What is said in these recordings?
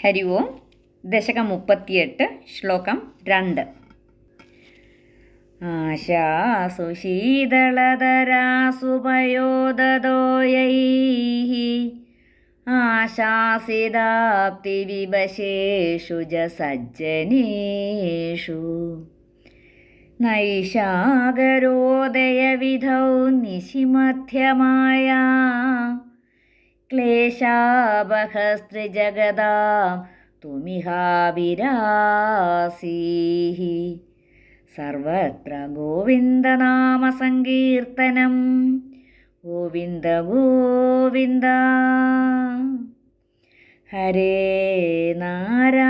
ഹരി ഓം ദശകം മുപ്പത്തിയെട്ട് ശ്ലോകം രണ്ട്. ആശാസു ശീതളതരാസുപയോദതോയൈः ആശാസിതാപ്തിവിവശേഷു ജ സജ്ജനേഷു നൈഷാഗരോദയവിധൗ നിശിമധ്യമായ ക്ലേശാവഹസ്ത്രിജഗതാം തുമിഹാവിരാസീः സർവത്ര ഗോവിന്ദനാമസങ്കീർത്തനം. ഗോവിന്ദ ഗോവിന്ദ. ഹരേ നാരായണ.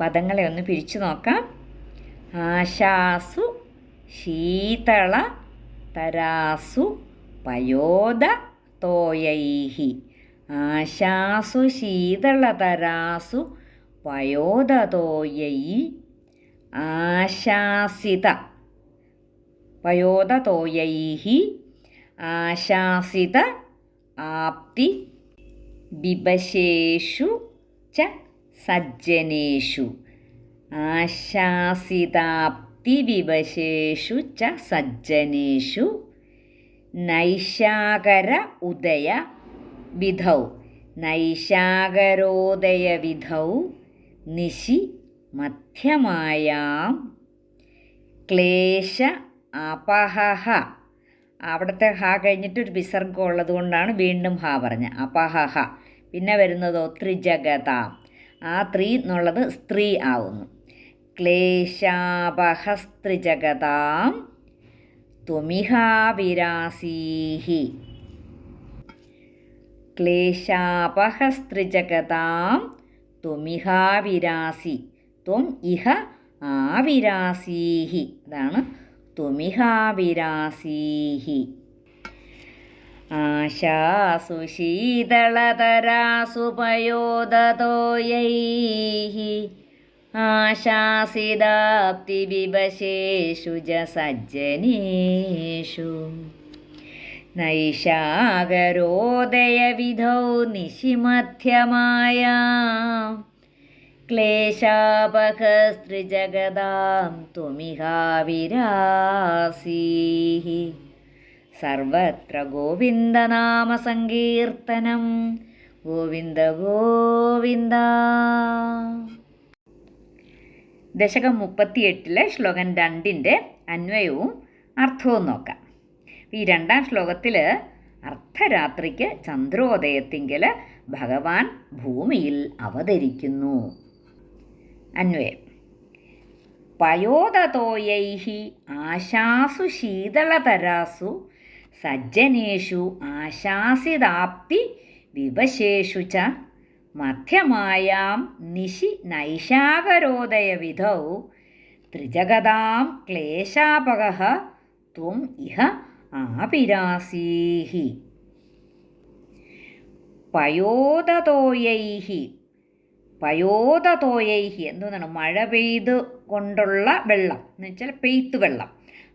പദങ്ങളെ ഒന്ന് പിരിച്ചു നോക്കാം. ആശാസു ശീതള തരാസു പയോദ തോയൈഹി. ആശാസു ശീതളതരാസു പയോദതോയൈ ആശാസിത പയോദതോയൈः ആശാസിത ആപ്തി ബിബശേഷു ച സജ്ജനേഷു. ആശാസിതാപ്തിവിവശേഷു ച സജ്ജനേഷു. നൈശാകര ഉദയ വിധൗ. നൈശാകരോദയവിധൗ നിശി മധ്യമായാം. ക്ലേശ അപഹഹ. അവിടുത്തെ ഹ കഴിഞ്ഞിട്ട് ഒരു വിസർഗം ഉള്ളതുകൊണ്ടാണ് വീണ്ടും ഹ പറഞ്ഞത്. അപഹഹ. പിന്നെ വരുന്നതോ ത്രിജഗതാം ആ ത്രീ എന്നുള്ളത് സ്ത്രീ ആവുന്നു. ക്ലേശാപഹസ്ത്രിജഗതാം ത്വമിഹാവിരാസീഹി. ക്ലേശാപഹസ്ത്രിജഗതാം ത്വമിഹാവിരാസി. ത്വം ഇഹ ആവിരാസീഹി. അതാണ് ത്വമിഹാവിരാസീഹി. ആശാസു ശീതളതരാസു പയോദതോയൈः ആശാസിതാപ്തിവിവശേഷു ജ സജ്ജനേഷു നൈഷാകരോദയവിധൗ നിശിമധ്യമായ. ക്ലേശാപഹസ്ത്രിജഗതാം ത്വമിഹാവിരാസീः സർവത്ര ഗോവിന്ദനാമസങ്കീർത്തനം ഗോവിന്ദ ഗോവിന്ദ. ദശകം മുപ്പത്തിയെട്ടിലെ ശ്ലോകം രണ്ടിന്റെ അന്വയവും അർത്ഥവും നോക്കാം. ഈ രണ്ടാം ശ്ലോകത്തിൽ അർദ്ധരാത്രിക്ക് ചന്ദ്രോദയത്തിങ്കിൽ ഭഗവാൻ ഭൂമിയിൽ അവതരിക്കുന്നു. അന്വയം. പയോദതോയൈ ആശാസു ശീതളതരാസു സജ്ജനേഷു ആശാസിതാപ്തി വിവശേഷു ച. മധ്യമായാം നിശി നൈഷാകരോദയവിധൗ ത്രിജഗതാം ക്ലേശാപക ത്വം ഇഹ ആപിരാസീഹി. പയോദതോയൈഹി. പയോദതോയൈഹി എന്താണ് മഴ പെയ്ത് കൊണ്ടുള്ള വെള്ളം. എന്ന് വെച്ചാൽ പെയ്ത്ത് വെള്ളം.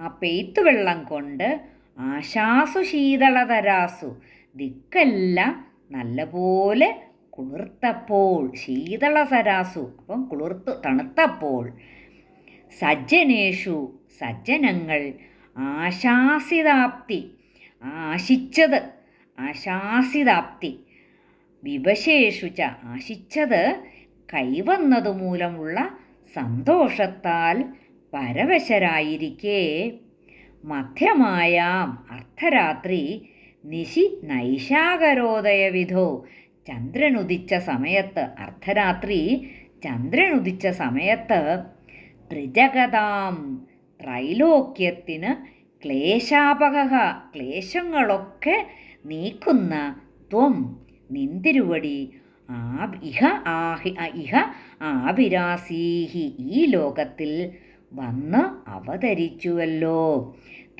ആ പെയ്ത്ത് വെള്ളം കൊണ്ട് ആശാസു ശീതളതരാസു ദിക്കെല്ലാം നല്ലപോലെ കുളിർത്തപ്പോൾ ശീതളസരാസു അപ്പം കുളിർത്തു തണുത്തപ്പോൾ. സജ്ജനേഷു സജ്ജനങ്ങൾ ആശാസിതാപ്തി. ആശിച്ചത് ആശാസിതാപ്തി. വിവശേഷു ച ആശിച്ചത് കൈവന്നതുമൂലമുള്ള സന്തോഷത്താൽ പരവശരായിരിക്കെ. മധ്യമായാം. അർദ്ധരാത്രി നിശി നൈശാകരോദയവിധോ ചന്ദ്രനുദിച്ച സമയത്ത് അർദ്ധരാത്രി ചന്ദ്രനുദിച്ച സമയത്ത് ത്രിജഗതാം ത്രൈലോക്യത്തിന് ക്ലേശാപക ക്ലേശങ്ങളൊക്കെ നീക്കുന്ന ത്വം നിന്തിരുവടി. ആ ഇഹ ആഹി ഇഹ ആവിരാസീഹി ഈ ലോകത്തിൽ വന്ന് അവതരിച്ചുവല്ലോ.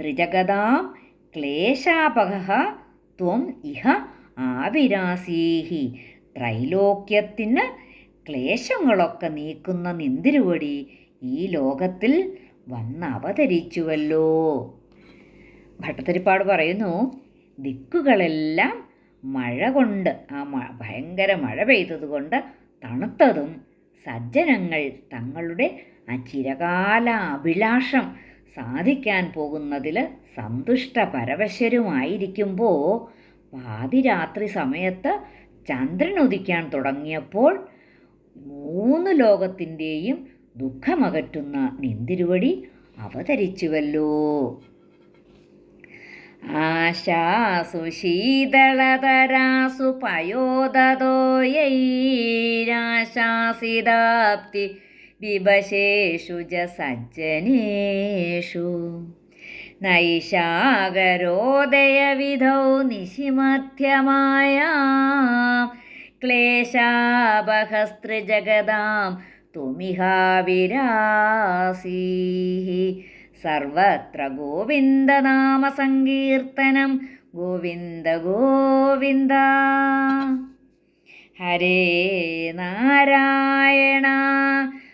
ത്രിജഗതാം ക്ലേശാപക ത്വം ഇഹ ആവിരാസീഹി. ത്രൈലോക്യത്തിന് ക്ലേശങ്ങളൊക്കെ നീക്കുന്ന നിന്തിരുവടി ഈ ലോകത്തിൽ വന്ന് അവതരിച്ചുവല്ലോ. ഭട്ടത്തിരിപ്പാട് പറയുന്നു ദിക്കുകളെല്ലാം മഴ കൊണ്ട് ആ ഭയങ്കര മഴ പെയ്തതുകൊണ്ട് തണുത്തതും സജ്ജനങ്ങൾ തങ്ങളുടെ ആ ചിരകാല അഭിലാഷം സാധിക്കാൻ പോകുന്നതിൽ സന്തുഷ്ട പരവശരുമായിരിക്കുമ്പോൾ പാതിരാത്രി സമയത്ത് ചന്ദ്രൻ ഉദിക്കാൻ തുടങ്ങിയപ്പോൾ മൂന്ന് ലോകത്തിന്റെയും ദുഃഖമകറ്റുന്ന നിന്തിരുവടി അവതരിച്ചുവല്ലോ. ആശാസു ശീതളതരാസു പയോദതോയൈരാശാസിതാപ്തി വിവശേഷു ജ സജ്ജനേഷു നൈശാകരോദയവിധൗ നിശിമധ്യമായ. ക്ലേശാപഹസ്തൃജഗതാം തുമിഹാവിരാസീ സർവത്ര ഗോവിന്ദനാമസങ്കീർത്തനം ഗോവിന്ദ ഗോവിന്ദ. ഹരേ നാരായണ.